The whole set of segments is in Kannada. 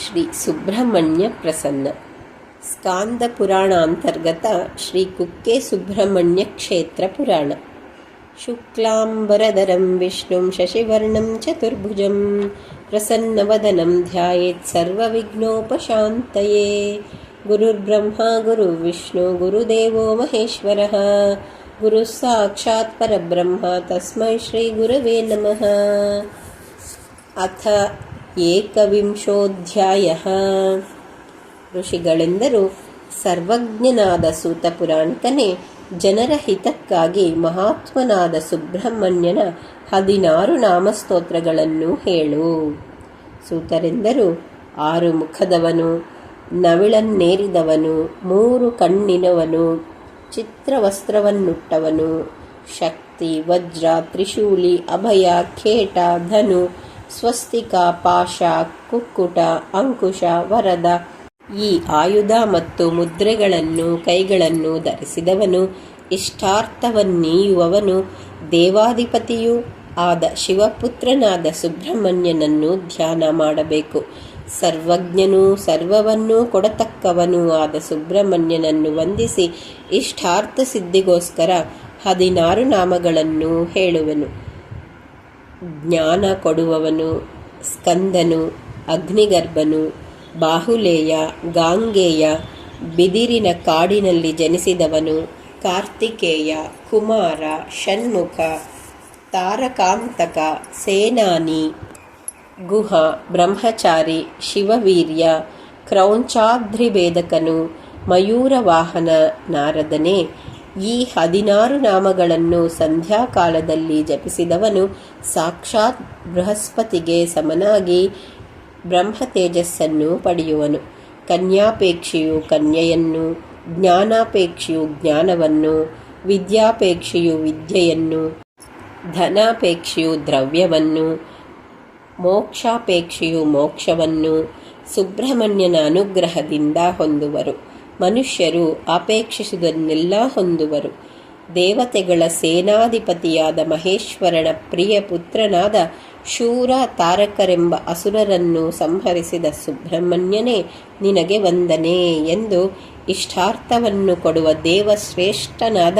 ಶ್ರೀ ಸುಬ್ರಹ್ಮಣ್ಯ ಪ್ರಸನ್ನ ಸ್ಕಾಂದ ಪುರಾಣಾಂತರ್ಗತ ಶ್ರೀ ಕುಕ್ಕೆ ಸುಬ್ರಹ್ಮಣ್ಯ ಕ್ಷೇತ್ರ ಪುರಾಣ ಶುಕ್ಲಾಂಬರಧರಂ ವಿಷ್ಣುಂ ಶಶಿವರ್ಣಂ ಚತುರ್ಭುಜಂ ಪ್ರಸನ್ನವದನಂ ಧ್ಯಾಯೇತ್ ಸರ್ವವಿಘ್ನೋಪಶಾಂತಯೇ ಗುರುರ್ಬ್ರಹ್ಮ ಗುರುರ್ವಿಷ್ಣು ಗುರುದೇವೋ ಮಹೇಶ್ವರः ಗುರುಃ ಸಾಕ್ಷಾತ್ ಪರಬ್ರಹ್ಮ ತಸ್ಮೈ ಶ್ರೀಗುರವೇ ನಮಃ ಅಥ ಏಕವಿಂಶೋಧ್ಯಾಯ. ಋಷಿಗಳೆಂದರು ಸರ್ವಜ್ಞನಾದ ಸೂತ ಪುರಾಣಿಕನೇ ಜನರ ಹಿತಕ್ಕಾಗಿ ಮಹಾತ್ಮನಾದ ಸುಬ್ರಹ್ಮಣ್ಯನ ಹದಿನಾರು ನಾಮಸ್ತೋತ್ರಗಳನ್ನು ಹೇಳು. ಸೂತರೆಂದರು ಆರು ಮುಖದವನು, ನವಿಳನ್ನೇರಿದವನು, ಮೂರು ಕಣ್ಣಿನವನು, ಚಿತ್ರವಸ್ತ್ರವನ್ನುಟ್ಟವನು, ಶಕ್ತಿ, ವಜ್ರ, ತ್ರಿಶೂಲಿ, ಅಭಯ, ಖೇಟ, ಧನು ಸ್ವಸ್ತಿಕ, ಪಾಶ, ಕುಕ್ಕುಟ, ಅಂಕುಶ, ವರದ ಈ ಆಯುಧ ಮತ್ತು ಮುದ್ರೆಗಳನ್ನು ಕೈಗಳನ್ನು ಧರಿಸಿದವನು, ಇಷ್ಟಾರ್ಥವನ್ನೀಯುವವನು, ದೇವಾಧಿಪತಿಯೂ ಆದ ಶಿವಪುತ್ರನಾದ ಸುಬ್ರಹ್ಮಣ್ಯನನ್ನು ಧ್ಯಾನ ಮಾಡಬೇಕು. ಸರ್ವಜ್ಞನೂ ಸರ್ವವನ್ನೂ ಕೊಡತಕ್ಕವನೂ ಆದ ಸುಬ್ರಹ್ಮಣ್ಯನನ್ನು ವಂದಿಸಿ ಇಷ್ಟಾರ್ಥ ಸಿದ್ಧಿಗೋಸ್ಕರ ಹದಿನಾರು ನಾಮಗಳನ್ನು ಹೇಳುವನು. ಜ್ಞಾನ ಕೊಡುವವನು, ಸ್ಕಂದನು, ಅಗ್ನಿಗರ್ಭನು, ಬಾಹುಲೇಯ, ಗಾಂಗೇಯ, ಬಿದಿರಿನ ಕಾಡಿನಲ್ಲಿ ಜನಿಸಿದವನು, ಕಾರ್ತಿಕೇಯ, ಕುಮಾರ, ಷಣ್ಮುಖ, ತಾರಕಾಂತಕ, ಸೇನಾನಿ, ಗುಹ, ಬ್ರಹ್ಮಚಾರಿ, ಶಿವವೀರ್ಯ, ಕ್ರೌಂಚಾದ್ರಿಭೇದಕನು, ಮಯೂರವಾಹನ, ನಾರದನೇ. ಈ ಹದಿನಾರು ನಾಮಗಳನ್ನು ಸಂಧ್ಯಾಕಾಲದಲ್ಲಿ ಜಪಿಸಿದವನು ಸಾಕ್ಷಾತ್ ಬೃಹಸ್ಪತಿಗೆ ಸಮನಾಗಿ ಬ್ರಹ್ಮ ತೇಜಸ್ಸನ್ನು ಪಡೆಯುವನು. ಕನ್ಯಾಪೇಕ್ಷೆಯು ಕನ್ಯೆಯನ್ನು, ಜ್ಞಾನಾಪೇಕ್ಷೆಯು ಜ್ಞಾನವನ್ನು, ವಿದ್ಯಾಪೇಕ್ಷೆಯು ವಿದ್ಯೆಯನ್ನು, ಧನಾಪೇಕ್ಷೆಯು ದ್ರವ್ಯವನ್ನು, ಮೋಕ್ಷಾಪೇಕ್ಷೆಯು ಮೋಕ್ಷವನ್ನು, ಸುಬ್ರಹ್ಮಣ್ಯನ ಅನುಗ್ರಹದಿಂದ ಹೊಂದುವರು. ಮನುಷ್ಯರು ಅಪೇಕ್ಷಿಸುವುದನ್ನೆಲ್ಲ ಹೊಂದುವರು. ದೇವತೆಗಳ ಸೇನಾಧಿಪತಿಯಾದ ಮಹೇಶ್ವರನ ಪ್ರಿಯ ಪುತ್ರನಾದ ಶೂರ ತಾರಕರೆಂಬ ಅಸುರರನ್ನು ಸಂಹರಿಸಿದ ಸುಬ್ರಹ್ಮಣ್ಯನೇ ನಿನಗೆ ವಂದನೆ ಎಂದು ಇಷ್ಟಾರ್ಥವನ್ನು ಕೊಡುವ ದೇವಶ್ರೇಷ್ಠನಾದ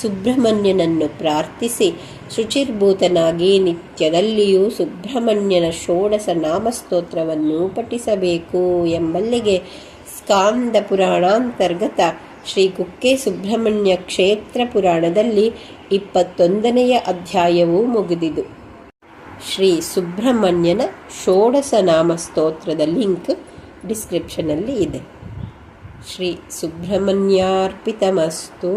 ಸುಬ್ರಹ್ಮಣ್ಯನನ್ನು ಪ್ರಾರ್ಥಿಸಿ ಶುಚಿರ್ಭೂತನಾಗಿ ನಿತ್ಯದಲ್ಲಿಯೂ ಸುಬ್ರಹ್ಮಣ್ಯನ ಷೋಡಶ ನಾಮಸ್ತೋತ್ರವನ್ನು ಪಠಿಸಬೇಕು ಎಂಬಲ್ಲಿಗೆ ಸ್ಕಾಂದ ಪುರಾಣಾಂತರ್ಗತ ಶ್ರೀ ಕುಕ್ಕೆ ಸುಬ್ರಹ್ಮಣ್ಯ ಕ್ಷೇತ್ರ ಪುರಾಣದಲ್ಲಿ ಇಪ್ಪತ್ತೊಂದನೆಯ ಅಧ್ಯಾಯವೂ ಮುಗಿದಿದು. ಶ್ರೀ ಸುಬ್ರಹ್ಮಣ್ಯನ ಷೋಡಸ ನಾಮ ಸ್ತೋತ್ರದ ಲಿಂಕ್ ಡಿಸ್ಕ್ರಿಪ್ಷನಲ್ಲಿ ಇದೆ. ಶ್ರೀ ಸುಬ್ರಹ್ಮಣ್ಯಾರ್ಪಿತಮಸ್ತು.